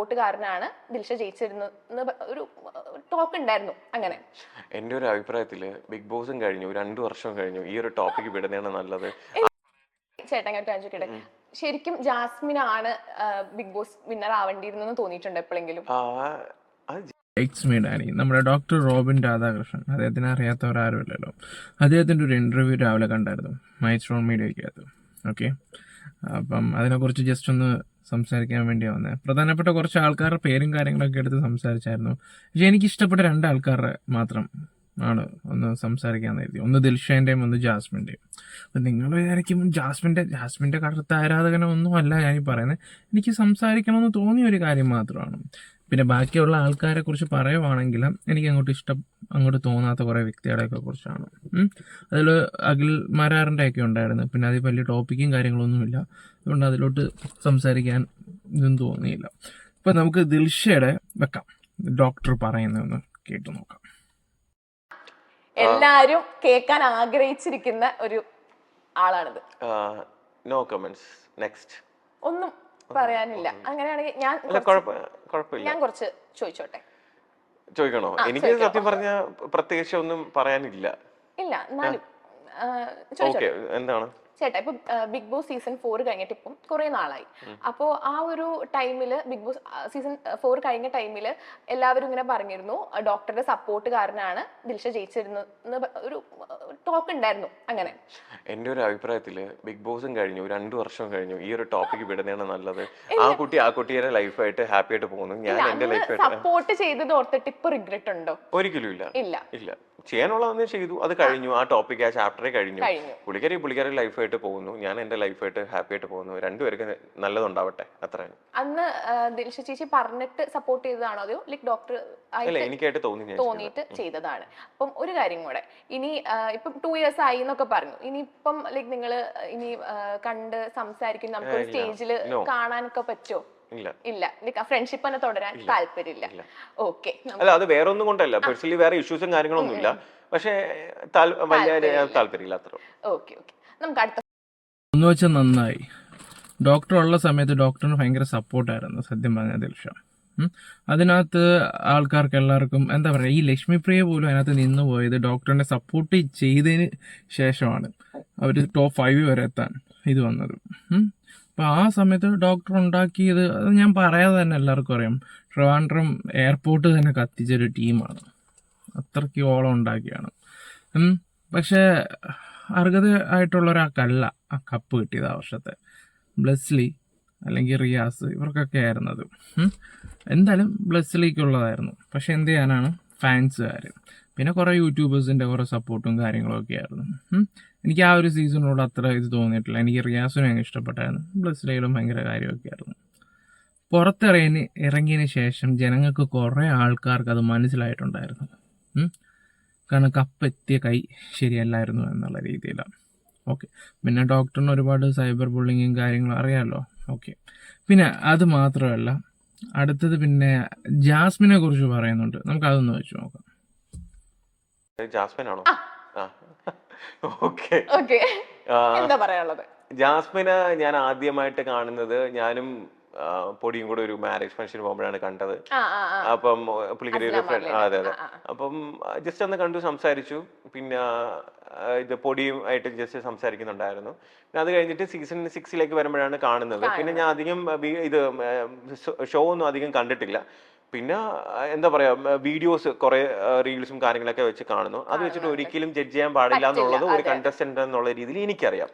സപ്പോർട്ടുകാരനാണ് ദിൽഷ ജയിച്ചിരുന്നത് ഒരു ടോക്ക് ഉണ്ടായിരുന്നു അങ്ങനെ. എന്റെ ഒരു അഭിപ്രായത്തിൽ ബിഗ് ബോസും കഴിഞ്ഞു രണ്ടു വർഷം കഴിഞ്ഞു. ഈ ഒരു ടോപ്പിക് വിടുന്നതാണ് നല്ലത്. ചേട്ടൻ ചോദിക്കട്ടെ ശരിക്കും ജാസ്മിൻ ആണ് ബിഗ് ബോസ് വിന്നർ ആവേണ്ടിയിരുന്നെന്ന് തോന്നിയിട്ടുണ്ട് എപ്പോഴെങ്കിലും? എക്സ് മീഡാനി നമ്മുടെ ഡോക്ടർ റോബിൻ രാധാകൃഷ്ണൻ. അദ്ദേഹത്തിനെ അറിയാത്തവരാരുമില്ലല്ലോ. അദ്ദേഹത്തിന്റെ ഒരു ഇന്റർവ്യൂ രാവിലെ കണ്ടായിരുന്നു മൈസ്ട്രോൺ മീഡിയയ്ക്കകത്ത്. ഓക്കെ അപ്പം അതിനെക്കുറിച്ച് ജസ്റ്റ് ഒന്ന് സംസാരിക്കാൻ വേണ്ടി വന്നത് പ്രധാനപ്പെട്ട കുറച്ച് ആൾക്കാരുടെ പേരും കാര്യങ്ങളൊക്കെ എടുത്ത് സംസാരിച്ചായിരുന്നു. പക്ഷെ എനിക്ക് ഇഷ്ടപ്പെട്ട രണ്ട് ആൾക്കാരുടെ മാത്രം ആണ് ഒന്ന് സംസാരിക്കാൻ കരുതി. ഒന്ന് ദിൽഷേന്റെയും ഒന്ന് ജാസ്മിന്റെയും അപ്പം നിങ്ങൾ വിചാരിക്കുമ്പോൾ ജാസ്മിന്റെ ജാസ്മിന്റെ കടുത്ത ആരാധകനൊന്നും അല്ല ഞാൻ ഈ പറയുന്നത് എനിക്ക് സംസാരിക്കണമെന്ന് തോന്നിയ ഒരു കാര്യം മാത്രമാണ്. പിന്നെ ബാക്കിയുള്ള ആൾക്കാരെ കുറിച്ച് പറയുവാണെങ്കിൽ എനിക്ക് അങ്ങോട്ട് ഇഷ്ടം അങ്ങോട്ട് തോന്നാത്ത കുറേ വ്യക്തികളെയൊക്കെ കുറിച്ചാണ്. അതിൽ അഖിൽ മരാറിന്റെ ഒക്കെ ഉണ്ടായിരുന്നു. പിന്നെ അതിൽ വലിയ ടോപ്പിക്കും കാര്യങ്ങളൊന്നുമില്ല. അതുകൊണ്ട് അതിലോട്ട് സംസാരിക്കാൻ ഇതൊന്നും തോന്നിയില്ല. ഇപ്പം നമുക്ക് ദിൽഷയുടെ വെക്കാം. ഡോക്ടർ പറയുന്നതെന്ന് കേട്ടു നോക്കാം. എല്ലാരും കേൾക്കാൻ ആഗ്രഹിച്ചിരിക്കുന്ന ഒരു ആളാണിത്. നോ കമന്റ്സ് നെക്സ്റ്റ് ഒന്നും പറയാനില്ല. അങ്ങനെയാണെങ്കിൽ ഞാൻ ഞാൻ കുറച്ച് ചോദിച്ചോട്ടെ. ചോദിക്കണോ? എനിക്ക് സത്യം പറഞ്ഞ പ്രത്യേകിച്ച് ഒന്നും പറയാനില്ല. ഇല്ല എന്നാലും എന്താണ്? ചേട്ടാ ഇപ്പൊ ബിഗ് ബോസ് സീസൺ ഫോർ കഴിഞ്ഞിട്ട് ഇപ്പം കുറെ നാളായി. അപ്പോ ആ ഒരു ടൈമിൽ ബിഗ് ബോസ് സീസൺ ഫോർ കഴിഞ്ഞ ടൈമിൽ എല്ലാവരും ഇങ്ങനെ പറഞ്ഞിരുന്നു ഡോക്ടറുടെ സപ്പോർട്ട് കാരനാണ് ദിൽഷ ജയിച്ചിരുന്നത് ഒരു ടോക്ക് ഉണ്ടായിരുന്നു അങ്ങനെ. എന്റെ ഒരു അഭിപ്രായത്തിൽ ബിഗ് ബോസും കഴിഞ്ഞു രണ്ടു വർഷം കഴിഞ്ഞു ഈ ഒരു ടോപ്പിക് വിടുന്നതാണ് നല്ലത്. ആ കുട്ടി ആ കുട്ടിയുടെ ലൈഫായിട്ട് ഹാപ്പി ആയിട്ട് പോകുന്നു. ഞാൻ ലൈഫായിട്ട് സപ്പോർട്ട് ചെയ്തത് ഓർത്തിട്ട് ഇപ്പൊ റിഗ്രറ്റ് ഉണ്ടോ? ഒരിക്കലും ഇല്ല. ഇല്ല. ഇല്ല. ചെയ്യാനുള്ളതെന്ന് ചെയ്തു. അത് കഴിഞ്ഞു. ആ ടോപ്പിക് ആ ചാപ്റ്ററെ കഴിഞ്ഞു. പുള്ളിക്കാരി പുള്ളിക്കാരി ലൈഫായിട്ട് പോകുന്നു. ഞാൻ എന്റെ ലൈഫായിട്ട് ഹാപ്പി ആയിട്ട് പോകുന്നു. രണ്ടുപേർക്ക് നല്ലതുണ്ടാവട്ടെ. അത്രയാണ്. അന്ന് ദിൽഷ ചേച്ചി പറഞ്ഞിട്ട് സപ്പോർട്ട് ചെയ്തതാണോ? അതോ ലൈക് ഡോക്ടർ അല്ല എനിക്കായിട്ട് തോന്നി. തോന്നിയിട്ട് ചെയ്തതാണ്. അപ്പം ഒരു കാര്യം കൂടെ. ഇനി ഇപ്പം ടു ഇയേഴ്സ് ആയി എന്നൊക്കെ പറഞ്ഞു. ഇനിയിപ്പം ലൈക് നിങ്ങൾ ഇനി കണ്ട് സംസാരിക്കും. നമുക്ക്. സ്റ്റേജിൽ കാണാനൊക്കെ പറ്റുമോ? ഇല്ല. ഫ്രണ്ട്ഷിപ്പ് തന്നെ തുടരാൻ താല്പര്യമില്ല. ഓക്കെ അല്ല അത് വേറെ ഒന്നും കൊണ്ടല്ല പേഴ്സണലി വേറെ ഇഷ്യൂസും കാര്യങ്ങളൊന്നും ഇല്ല. പക്ഷേ വലിയ താല്പര്യമില്ല. അത്ര ഓക്കെ ഓക്കെ നമുക്ക് അടുത്ത ഒന്ന് വെച്ചാൽ നന്നായി. ഡോക്ടർ ഉള്ള സമയത്ത് ഡോക്ടറിന് ഭയങ്കര സപ്പോർട്ടായിരുന്നു സത്യം പറഞ്ഞ ദിൽഷ. അതിനകത്ത് ആൾക്കാർക്ക് എല്ലാവർക്കും എന്താ പറയുക ഈ ലക്ഷ്മിപ്രിയ പോലും അതിനകത്ത് നിന്ന് പോയത് ഡോക്ടറിനെ സപ്പോർട്ട് ചെയ്തതിന് ശേഷമാണ്. അവർ ടോപ്പ് ഫൈവ് വരെ എത്താൻ ഇത് വന്നത്. അപ്പോൾ ആ സമയത്ത് ഡോക്ടർ ഉണ്ടാക്കിയത് അത് ഞാൻ പറയാതെ തന്നെ എല്ലാവർക്കും അറിയാം. ട്രിവാൻഡ്രം എയർപോർട്ട് തന്നെ കത്തിച്ചൊരു ടീമാണ് അത്രയ്ക്ക് ഓളം ഉണ്ടാക്കിയാണ്. പക്ഷേ അർഹത ആയിട്ടുള്ള ഒരാൾക്കല്ല ആ കപ്പ് കിട്ടിയത് ആ വർഷത്തെ. ബ്ലെസ്ലി അല്ലെങ്കിൽ റിയാസ് ഇവർക്കൊക്കെ ആയിരുന്നത്. എന്തായാലും ബ്ലെസ്ലിക്കുള്ളതായിരുന്നു. പക്ഷെ എന്ത് ചെയ്യാനാണ്? ഫാൻസുകാർ പിന്നെ കുറേ യൂട്യൂബേഴ്സിന്റെ കുറേ സപ്പോർട്ടും കാര്യങ്ങളൊക്കെ ആയിരുന്നു. എനിക്ക് ആ ഒരു സീസണിനോട് അത്ര ഇത് തോന്നിയിട്ടില്ല. എനിക്ക് റിയാസും അങ്ങ് ഇഷ്ടപ്പെട്ടായിരുന്നു. പ്ലസ് ലൈലും ഭയങ്കര കാര്യമൊക്കെ ആയിരുന്നു. പുറത്തിറങ്ങി ഇറങ്ങിയതിന് ശേഷം ജനങ്ങൾക്ക് കുറേ ആൾക്കാർക്ക് അത് മനസ്സിലായിട്ടുണ്ടായിരുന്നു. കാരണം കപ്പെത്തിയ കൈ ശരിയല്ലായിരുന്നു എന്നുള്ള രീതിയിലാണ്. ഓക്കെ പിന്നെ ഡോക്ടറിന് ഒരുപാട് സൈബർ ബുള്ളിങ്ങും കാര്യങ്ങളും അറിയാമല്ലോ ഓക്കെ പിന്നെ അത് മാത്രമല്ല അടുത്തത് പിന്നെ ജാസ്മിനെ കുറിച്ച് പറയുന്നുണ്ട്. നമുക്ക് അതൊന്ന് വെച്ച് നോക്കാം. ജാസ്മിൻ ആണോ? ഓക്കെ. ഓക്കെ. എന്താ പറയാനുള്ളത്? ജാസ്മിന് ഞാൻ ആദ്യമായിട്ട് കാണുന്നത് ഞാനും പൊടിയും കൂടെ ഒരു മാരേജ് ഫംഗ്ഷൻ പോകുമ്പോഴാണ് കണ്ടത്. അപ്പം പുള്ളിക്കാരി. അതെ അതെ. അപ്പം ജസ്റ്റ് ഒന്ന് കണ്ടു സംസാരിച്ചു. പിന്നെ ഇത് പൊടിയും ആയിട്ട് ജസ്റ്റ് സംസാരിക്കുന്നുണ്ടായിരുന്നു. പിന്നെ അത് കഴിഞ്ഞിട്ട് സീസൺ സിക്സിലേക്ക് വരുമ്പോഴാണ് കാണുന്നത്. പിന്നെ ഞാൻ അധികം ഇത് ഷോ ഒന്നും അധികം കണ്ടിട്ടില്ല. പിന്നെ എന്താ പറയാ വീഡിയോസ് കുറെ റീൽസും കാര്യങ്ങളൊക്കെ വെച്ച് കാണുന്നു. അത് വെച്ചിട്ട് ഒരിക്കലും ജഡ്ജ് ചെയ്യാൻ പാടില്ല എന്നുള്ളത് ഒരു കണ്ടസ്റ്റന്റ് എന്നുള്ള രീതിയിൽ എനിക്കറിയാം.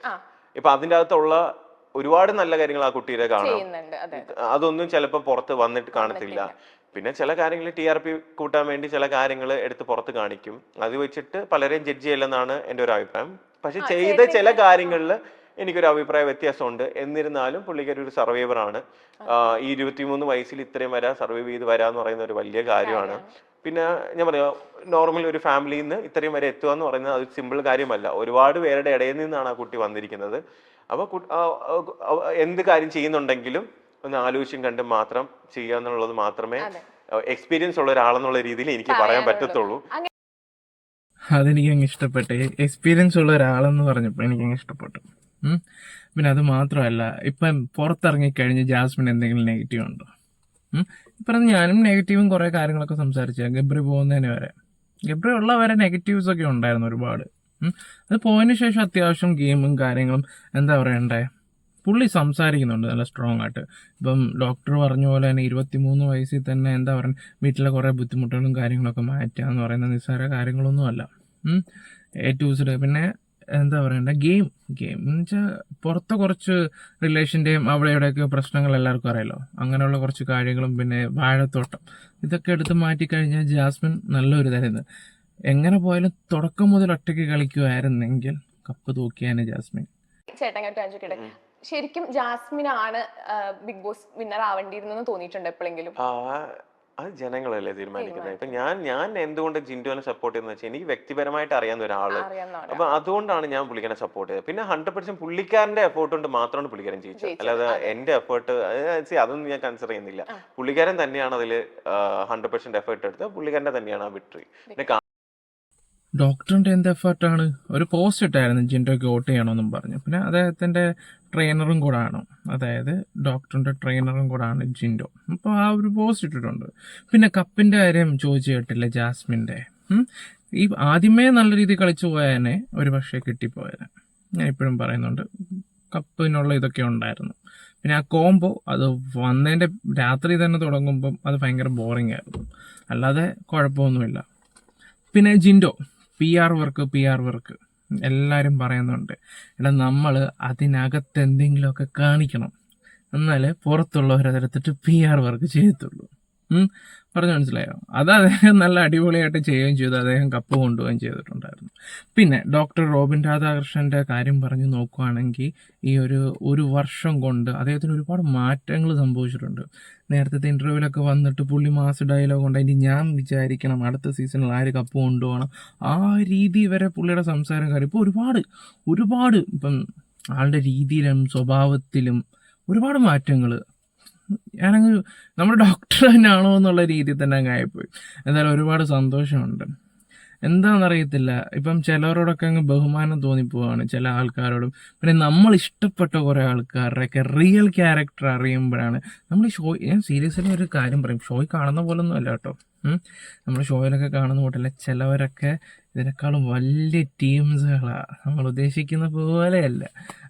ഇപ്പൊ അതിന്റെ അകത്തുള്ള ഒരുപാട് നല്ല കാര്യങ്ങൾ ആ കുട്ടിയുടെ കാണാം. അതൊന്നും ചിലപ്പോൾ പുറത്ത് വന്നിട്ട് കാണത്തില്ല. പിന്നെ ചില കാര്യങ്ങൾ ടി ആർ പി കൂട്ടാൻ വേണ്ടി ചില കാര്യങ്ങൾ എടുത്ത് പുറത്ത് കാണിക്കും. അത് വെച്ചിട്ട് പലരെയും ജഡ്ജ് ചെയ്യില്ലെന്നാണ് എന്റെ ഒരു അഭിപ്രായം. പക്ഷെ ചെയ്ത ചില കാര്യങ്ങളിൽ എനിക്കൊരു അഭിപ്രായ വ്യത്യാസമുണ്ട്. എന്നിരുന്നാലും പുള്ളിക്കൊരു ഒരു സർവൈവർ ആണ്. ഈ ഇരുപത്തിമൂന്ന് വയസ്സിൽ ഇത്രയും വരാ സർവൈവ് ചെയ്ത് വരാന്ന് പറയുന്ന ഒരു വലിയ കാര്യമാണ്. പിന്നെ ഞാൻ പറയാം നോർമൽ ഒരു ഫാമിലിയിൽ നിന്ന് ഇത്രയും വരെ എത്തുക എന്ന് പറയുന്നത് അത് സിമ്പിൾ കാര്യമല്ല. ഒരുപാട് പേരുടെ ഇടയിൽ നിന്നാണ് ആ കുട്ടി വന്നിരിക്കുന്നത്. അപ്പൊ കു- ആ, ആ, ആ, എന്ത് കാര്യം ചെയ്യുന്നുണ്ടെങ്കിലും ഒന്ന് ആലോചിച്ചും കണ്ടും മാത്രം ചെയ്യുക എന്നുള്ളത് മാത്രമേ എക്സ്പീരിയൻസ് ഉള്ള ഒരാളെന്നുള്ള രീതിയിൽ എനിക്ക് പറയാൻ. പറ്റത്തുള്ളൂ. അതെനിക്ക് അങ്ങ് ഇഷ്ടപ്പെട്ടു. എക്സ്പീരിയൻസ് ഉള്ള ഒരാളെന്ന് പറഞ്ഞപ്പോൾ എനിക്ക് അങ്ങ് ഇഷ്ടപ്പെട്ടു. പിന്നെ അത് മാത്രമല്ല ഇപ്പം പുറത്തിറങ്ങി പുറത്തിറങ്ങിക്കഴിഞ്ഞ് ജാസ്മിൻ എന്തെങ്കിലും നെഗറ്റീവ് ഉണ്ടോ. ഇപ്പം ഞാനും നെഗറ്റീവും കുറേ കാര്യങ്ങളൊക്കെ സംസാരിച്ച ഗബ്രി പോകുന്നതിന് വരെ. ഗബ്രി ഉള്ള വരെ നെഗറ്റീവ്സ് ഒക്കെ ഉണ്ടായിരുന്നു ഒരുപാട്. അത് പോയതിന് ശേഷം അത്യാവശ്യം ഗെയിമും കാര്യങ്ങളും എന്താ പറയണ്ടേ? പുള്ളി സംസാരിക്കുന്നുണ്ട് നല്ല സ്ട്രോങ് ആയിട്ട്. ഇപ്പം ഡോക്ടർ പറഞ്ഞ പോലെ തന്നെ ഇരുപത്തി മൂന്ന് വയസ്സിൽ തന്നെ എന്താ പറയുക വീട്ടിലെ കുറേ ബുദ്ധിമുട്ടുകളും കാര്യങ്ങളൊക്കെ മാറ്റുക എന്ന് പറയുന്ന നിസ്സാര കാര്യങ്ങളൊന്നുമല്ല. എ ടു പിന്നെ എന്താ പറയണ്ട ഗെയിം ഗെയിം എന്ന് വെച്ചാൽ പുറത്ത് കുറച്ച് റിലേഷന്റെയും അവിടെ ഇവിടെയൊക്കെ പ്രശ്നങ്ങൾ എല്ലാവർക്കും അറിയാലോ. അങ്ങനെയുള്ള കുറച്ച് കാര്യങ്ങളും പിന്നെ വാഴത്തോട്ടം. ഇതൊക്കെ എടുത്ത് മാറ്റിക്കഴിഞ്ഞാൽ ജാസ്മിൻ നല്ലൊരു തരുന്നത് എങ്ങനെ പോയാലും തുടക്കം മുതൽ ഒറ്റയ്ക്ക് കളിക്കുമായിരുന്നെങ്കിൽ കപ്പ് തൂക്കിയാണ് ജാസ്മിൻ. ചേട്ടൻ കേട്ടോ ശരിക്കും ജാസ്മിൻ ആണ് ബിഗ് ബോസ് വിന്നർ ആവേണ്ടിയിരുന്നെന്ന് തോന്നിയിട്ടുണ്ട് എപ്പോഴെങ്കിലും? ആ അത് ജനങ്ങളല്ലേ തീരുമാനിക്കുന്നത്? ഇപ്പൊ ഞാൻ ഞാൻ എന്തുകൊണ്ട് ജിൻഡോനെ സപ്പോർട്ട് ചെയ്യുന്നത് വെച്ചാൽ എനിക്ക് വ്യക്തിപരമായിട്ട് അറിയാവുന്ന ഒരാൾ. അപ്പൊ അതുകൊണ്ടാണ് ഞാൻ പുള്ളിക്കാരനെ സപ്പോർട്ട് ചെയ്തത്. പിന്നെ ഹൺഡ്രഡ് പെർസെന്റ് പുള്ളിക്കാരന്റെ എഫേർട്ട് കൊണ്ട് മാത്രമാണ് പുള്ളിക്കാരൻ ജയിച്ചത്. അല്ലാതെ. എന്റെ എഫേർട്ട് അതൊന്നും ഞാൻ കൺസിഡർ ചെയ്യുന്നില്ല. പുള്ളിക്കാരൻ തന്നെയാണ് അതിൽ ഹൺഡ്രഡ് പെർസെന്റ് എഫേർട്ട് എടുത്ത് പുള്ളിക്കാരന്റെ തന്നെയാണ് ആ വിക്ടറി പിന്നെ ഡോക്ടറിന്റെ എന്ത് എഫേർട്ടാണ്? ഒരു പോസ്റ്റ് ഇട്ടായിരുന്നു ജിൻഡോയ്ക്ക് വോട്ട് ചെയ്യണമെന്നും പറഞ്ഞു. പിന്നെ അദ്ദേഹത്തിന്റെ ട്രെയിനറും കൂടെ ആണ്. അതായത് ഡോക്ടറിന്റെ ട്രെയിനറും കൂടെ ആണ് ജിൻഡോ. അപ്പോൾ ആ ഒരു പോസ്റ്റ് ഇട്ടിട്ടുണ്ട്. പിന്നെ കപ്പിന്റെ കാര്യം ചോദിച്ചു കേട്ടില്ല ജാസ്മിന്റെ? ഉം. ഈ ആദ്യമേ നല്ല രീതിയിൽ കളിച്ചു പോയതിനെ ഒരു പക്ഷേ കിട്ടിപ്പോയത് ഞാൻ ഇപ്പോഴും പറയുന്നുണ്ട് കപ്പിനുള്ള ഇതൊക്കെ ഉണ്ടായിരുന്നു. പിന്നെ ആ കോംബോ അത് വന്നതിന്റെ രാത്രി തന്നെ തുടങ്ങുമ്പം അത് ഭയങ്കര ബോറിംഗ് ആയിരുന്നു. അല്ലാതെ കുഴപ്പമൊന്നുമില്ല. പിന്നെ Jinto. P R work P R work എല്ലാവരും പറയുന്നുണ്ട്. എടാ നമ്മൾ അതിനകത്ത് എന്തെങ്കിലുമൊക്കെ കാണിക്കണം. എന്നാലേ പുറത്തുള്ളവരതെടുത്തിട്ട് പി ആർ വർക്ക് ചെയ്യത്തുള്ളൂ. പറഞ്ഞു മനസ്സിലായോ? അത് അദ്ദേഹം നല്ല അടിപൊളിയായിട്ട് ചെയ്യുകയും ചെയ്തു. അദ്ദേഹം കപ്പ് കൊണ്ടുപോവുകയും ചെയ്തിട്ടുണ്ടായിരുന്നു. പിന്നെ ഡോക്ടർ റോബിൻ രാധാകൃഷ്ണന്റെ കാര്യം പറഞ്ഞു നോക്കുകയാണെങ്കിൽ ഈ ഒരു ഒരു വർഷം കൊണ്ട് അദ്ദേഹത്തിന് ഒരുപാട് മാറ്റങ്ങൾ സംഭവിച്ചിട്ടുണ്ട്. നേരത്തെ ഇന്റർവ്യൂവിലൊക്കെ വന്നിട്ട് പുള്ളി മാസ് ഡയലോഗ് ഉണ്ട് ഇനി ഞാൻ വിചാരിക്കണം അടുത്ത സീസണിൽ ആര് കപ്പ് കൊണ്ടുപോകണം. ആ രീതി വരെ പുള്ളിയുടെ സംസാരം കാര്യം ഇപ്പോൾ ഒരുപാട് ഒരുപാട് ഇപ്പം ആളുടെ രീതിയിലും സ്വഭാവത്തിലും ഒരുപാട് മാറ്റങ്ങൾ ഞാനങ്ങ് നമ്മുടെ ഡോക്ടർ ആണോ എന്നുള്ള രീതിയിൽ തന്നെ അങ്ങ് ആയിപ്പോയി. എന്തായാലും ഒരുപാട് സന്തോഷമുണ്ട്. എന്താണെന്നറിയത്തില്ല ഇപ്പം ചിലവരോടൊക്കെ അങ്ങ് ബഹുമാനം തോന്നിപ്പോവാണ് ചില ആൾക്കാരോടും. പിന്നെ നമ്മൾ ഇഷ്ടപ്പെട്ട കുറേ ആൾക്കാരുടെയൊക്കെ റിയൽ ക്യാരക്ടർ അറിയുമ്പോഴാണ് നമ്മൾ ഷോ ഞാൻ സീരിയസ്ലി ഒരു കാര്യം പറയും. ഷോയിൽ കാണുന്ന പോലൊന്നും അല്ല കേട്ടോ. നമ്മൾ ഷോയിലൊക്കെ കാണുന്ന കൂട്ടല്ല ചിലവരൊക്കെ ഇതിനേക്കാളും വലിയ ടീംസുകളാണ് നമ്മൾ ഉദ്ദേശിക്കുന്ന പോലെയല്ല.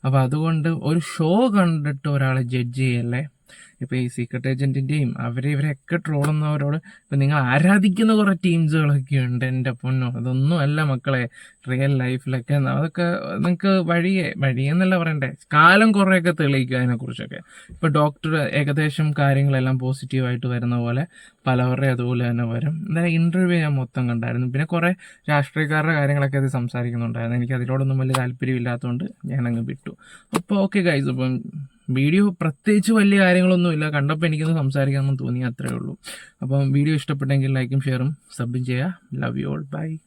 അപ്പോൾ അതുകൊണ്ട് ഒരു ഷോ കണ്ടിട്ട് ഒരാളെ ജഡ്ജ് ചെയ്യല്ലേ? ഇപ്പോൾ ഈ സീക്രട്ട് ഏജന്റിന്റെയും അവരെ ഇവരെയൊക്കെ ട്രോളുന്നവരോട് ഇപ്പം നിങ്ങൾ ആരാധിക്കുന്ന കുറേ ടീംസുകളൊക്കെ ഉണ്ട് എന്റെ പൊന്നോ? അതൊന്നും അല്ല മക്കളെ. റിയൽ ലൈഫിലൊക്കെ അതൊക്കെ നിങ്ങൾക്ക് വഴിയെ വഴിയെന്നല്ല പറയണ്ടേ. കാലം കുറേയൊക്കെ തെളിയിക്കുക അതിനെക്കുറിച്ചൊക്കെ. ഇപ്പോൾ ഡോക്ടർ ഏകദേശം കാര്യങ്ങളെല്ലാം പോസിറ്റീവായിട്ട് വരുന്ന പോലെ പലവരുടെ അതുപോലെ തന്നെ വരും. എന്തായാലും ഇന്റർവ്യൂ ഞാൻ മൊത്തം കണ്ടായിരുന്നു. പിന്നെ കുറേ രാഷ്ട്രീയക്കാരുടെ കാര്യങ്ങളൊക്കെ അത് സംസാരിക്കുന്നുണ്ടായിരുന്നു. എനിക്ക് അതിനോടൊന്നും വലിയ താല്പര്യമില്ലാത്തതുകൊണ്ട് ഞാനങ്ങ് വിട്ടു. അപ്പോൾ ഓക്കെ ഗൈസ് അപ്പം വീഡിയോ പ്രത്യേകിച്ച് വലിയ കാര്യങ്ങളൊന്നുമില്ല. കണ്ടപ്പോൾ എനിക്കൊന്ന് സംസാരിക്കാമെന്ന് തോന്നി അത്രേ ഉള്ളൂ. അപ്പം വീഡിയോ ഇഷ്ടപ്പെട്ടെങ്കിൽ ലൈക്കും ഷെയറും സബും ചെയ്യുക. Love you all by